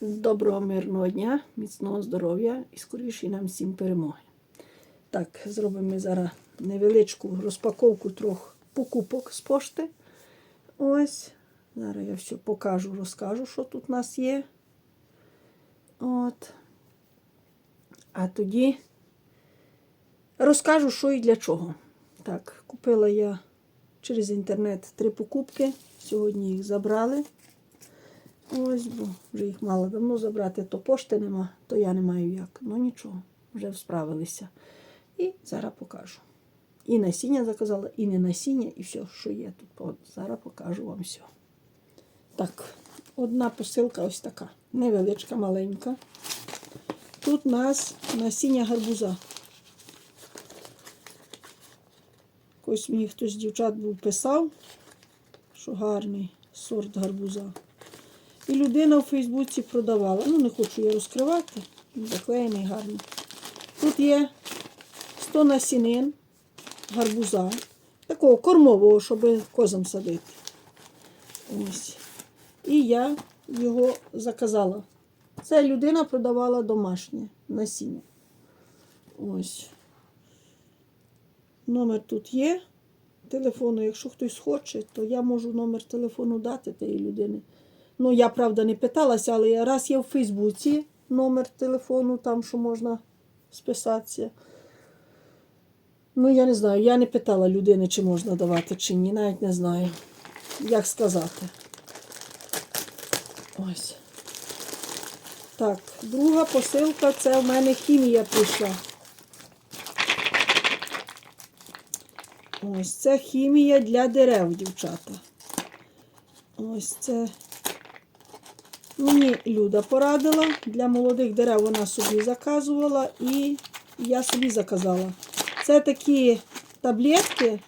Доброго мирного дня, міцного здоров'я і скоріші нам всім перемоги. Так, зробимо ми зараз невеличку розпаковку трьох покупок з пошти. Ось. Зараз я все покажу, розкажу, що тут у нас є. От. А тоді розкажу, що і для чого. Так, купила я через інтернет три покупки. Сьогодні їх забрали. Ось, бо вже їх мало давно забрати, то пошти нема, то я не маю як. Ну нічого, вже справилися. І зараз покажу. І насіння заказала, і не насіння, і все, що є тут. От зараз покажу вам все. Так, одна посилка ось така. Невеличка, маленька. Тут у нас насіння гарбуза. Ось мені хтось з дівчат був писав, що гарний сорт гарбуза. І людина у Фейсбуці продавала. Ну, не хочу я розкривати. Заклеєний гарний. Тут є 100 насінин гарбуза. Такого кормового, щоб козам садити. Ось. І я його заказала. Це людина продавала домашнє насіння. Ось. Номер тут є. Телефону, якщо хтось хоче, то я можу номер телефону дати тієї людини. Ну, я, правда, не питалася, але раз є в Фейсбуці номер телефону, там що можна списатися. Ну, я не знаю, я не питала людини, чи можна давати, чи ні, навіть не знаю, як сказати. Ось. Так, друга посилка це в мене хімія прийшла. Ось це хімія для дерев, дівчата. Ось це мені Люда порадила. Для молодих дерев вона собі заказувала і я собі заказала. Це такі таблетки,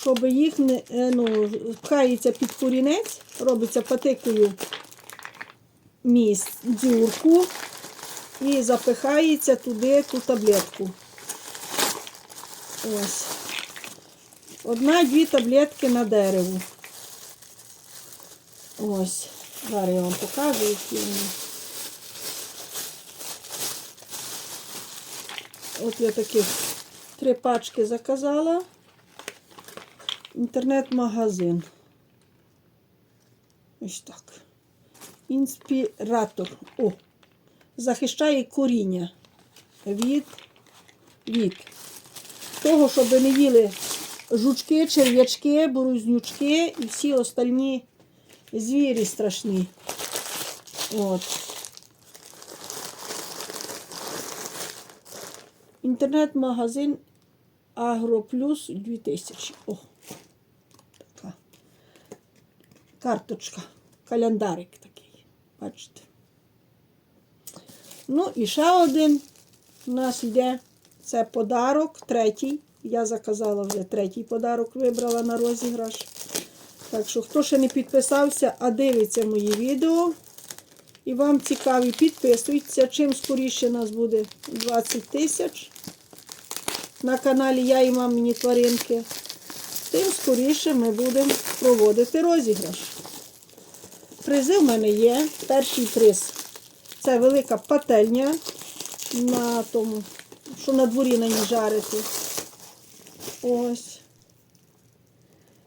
щоб їх е, ну, пхається під корінець, робиться патикою міст, дзюрку і запихається туди ту таблетку. Ось. Одна-дві таблетки на дерево. Ось. Зараз я вам покажу, які вони. От я таких три пачки заказала. Інтернет-магазин. Ось так. Інспіратор. О! Захищає коріння від, від того, щоб не їли жучки, черв'ячки, борузнючки і всі остальні звірі страшні. От. Інтернет-магазин Агроплюс 2000. О, така карточка, календарик такий. Бачите. Ну і ще один у нас йде. Це подарок, третій. Я заказала вже третій подарок, вибрала на розіграш. Так що, хто ще не підписався, а дивиться мої відео, і вам цікаві, підписуйтеся. Чим скоріше нас буде 20 тисяч на каналі Я і мамині тваринки, тим скоріше ми будемо проводити розіграш. Призи в мене є. Перший приз це велика пательня на тому, що на дворі на ній жарити. Ось.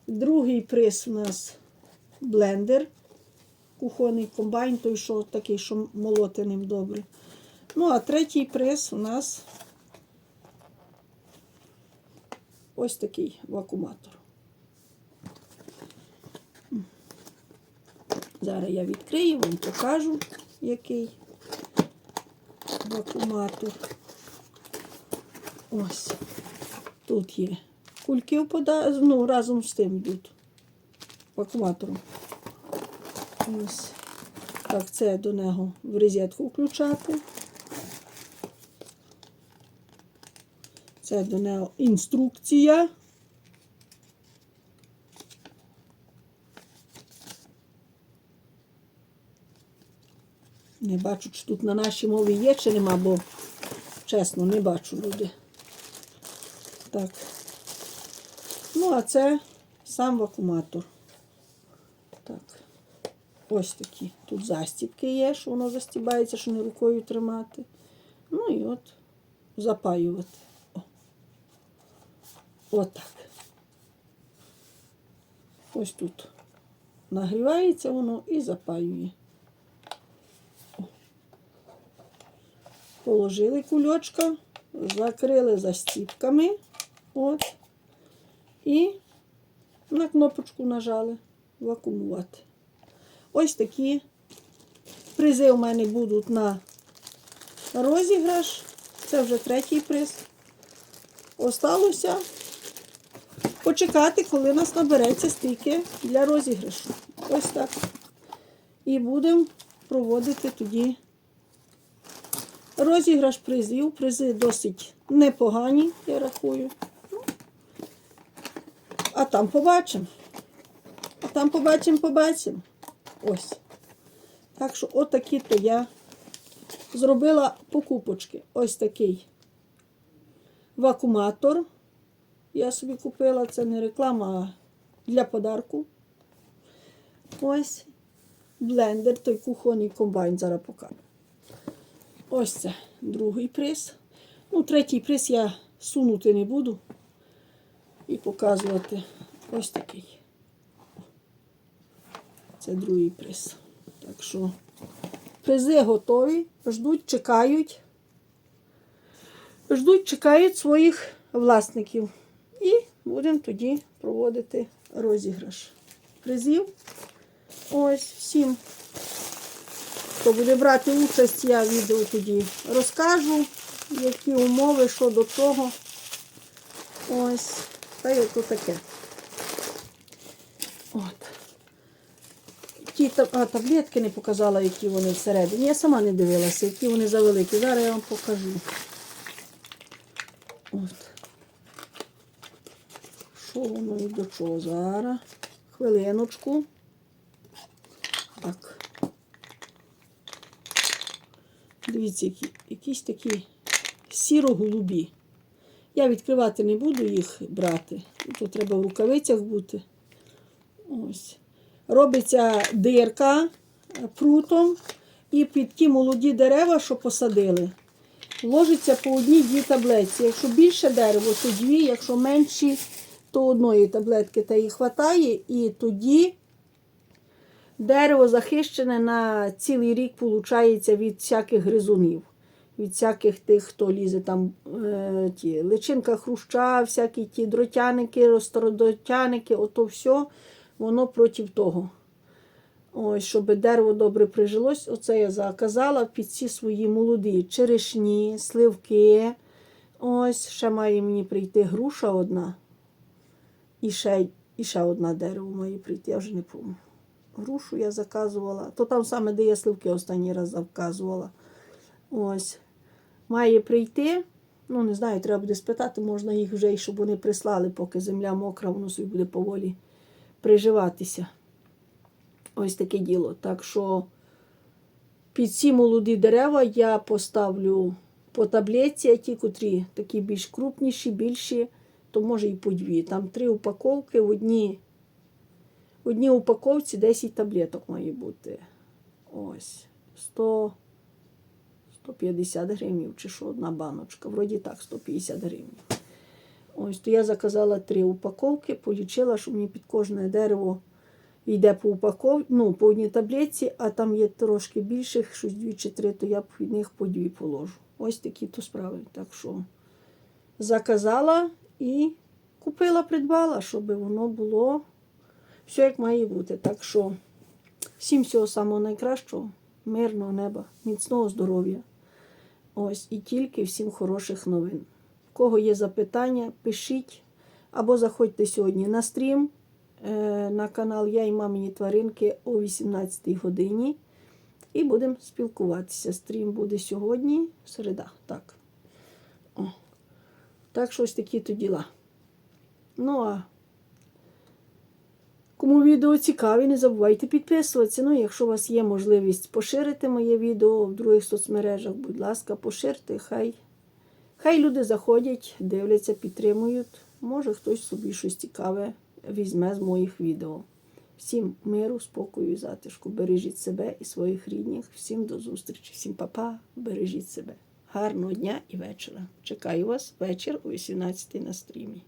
Другий приз у нас блендер. Кухонний комбайн, той, що такий, що молоти ним добре. Ну, а третій приз у нас ось такий вакууматор. Зараз я відкрию, вам покажу, який вакууматор. Ось. Тут є кульки впада... ну, разом з тим йдуть вакууматором. Ось. Так, це до нього в розетку включати. Це до нього інструкція. Не бачу, чи тут на нашій мові є, чи нема, бо чесно, не бачу люди. Так. Ну, а це сам вакууматор. Так. ось такі. Тут застібки є, що воно застібається, що не рукою тримати. Ну і от запаювати. О. Отак. Ось тут нагрівається воно і запаює. О. Положили кульочка, закрили застіпками. От. І на кнопочку нажали вакуумувати. Ось такі призи у мене будуть на розіграш. Це вже третій приз. Осталося почекати, коли нас набереться стільки для розіграшу. Ось так. І будемо проводити тоді розіграш призів. Призи досить непогані, я рахую. А там побачимо. А там побачимо, побачимо. Ось. Так що отакі то я зробила покупочки. Ось такий вакууматор. Я собі купила, це не реклама, а для подарку. Ось блендер, той кухонний комбайн, зараз покажу. Ось це другий приз. Ну, третій приз я сунути не буду і показувати ось такий. Це другий приз. Так що призи готові, ждуть, чекають. Ждуть, чекають своїх власників. І будемо тоді проводити розіграш призів. Ось всім, хто буде брати участь, я відео тоді розкажу, які умови, що до того. Ось, та й ото таке. От. Ті а, таблетки не показала, які вони всередині. Я сама не дивилася, які вони завеликі. Зараз я вам покажу. От. Що воно і до чого зараз? Хвилиночку. Так. Дивіться, які, якісь такі сіро-голубі. Я відкривати не буду їх брати. Тут треба в рукавицях бути. Ось. Робиться дирка прутом, і під ті молоді дерева, що посадили, ложиться по одній дві таблетці. Якщо більше дерево, то дві, якщо менші, то одної таблетки та їй хватає, і тоді дерево захищене на цілий рік виходить від всяких гризунів. Від всяких тих, хто лізе там е, ті личинка хруща, всякі ті дротяники, розтородотяники, ото все, воно проти того. Ось, щоб дерево добре прижилось, оце я заказала під ці свої молоді черешні, сливки. Ось, ще має мені прийти груша одна. І ще, і ще одна дерево має прийти, я вже не пам'ятаю. Грушу я заказувала. То там саме, де я сливки останній раз заказувала. Ось. Має прийти. Ну, не знаю, треба буде спитати, можна їх вже, і щоб вони прислали, поки земля мокра, воно собі буде поволі приживатися. Ось таке діло. Так що під ці молоді дерева я поставлю по таблетці, а ті, котрі такі більш крупніші, більші, то може і по дві. Там три упаковки, в одній, упаковці 10 таблеток має бути. Ось. 100, 150 гривень, чи що одна баночка. Вроді так, 150 гривень. Ось, то я заказала три упаковки, полічила, що мені під кожне дерево йде по упаковці, ну, по одній таблетці, а там є трошки більших, щось дві чи три, то я від них по дві положу. Ось такі то справи. Так що заказала і купила, придбала, щоб воно було все як має бути. Так що всім всього самого найкращого, мирного неба, міцного здоров'я. Ось і тільки всім хороших новин. В кого є запитання, пишіть або заходьте сьогодні на стрім е, на канал Я і мамині тваринки о 18 годині. І будемо спілкуватися. Стрім буде сьогодні, середа. Так. О. Так що ось такі то діла. Ну а кому відео цікаві, не забувайте підписуватися. Ну, якщо у вас є можливість поширити моє відео в других соцмережах, будь ласка, поширте, хай. Хай люди заходять, дивляться, підтримують. Може хтось собі щось цікаве візьме з моїх відео. Всім миру, спокою і затишку. Бережіть себе і своїх рідних. Всім до зустрічі, всім папа, бережіть себе. Гарного дня і вечора. Чекаю вас вечір о 18 на стрімі.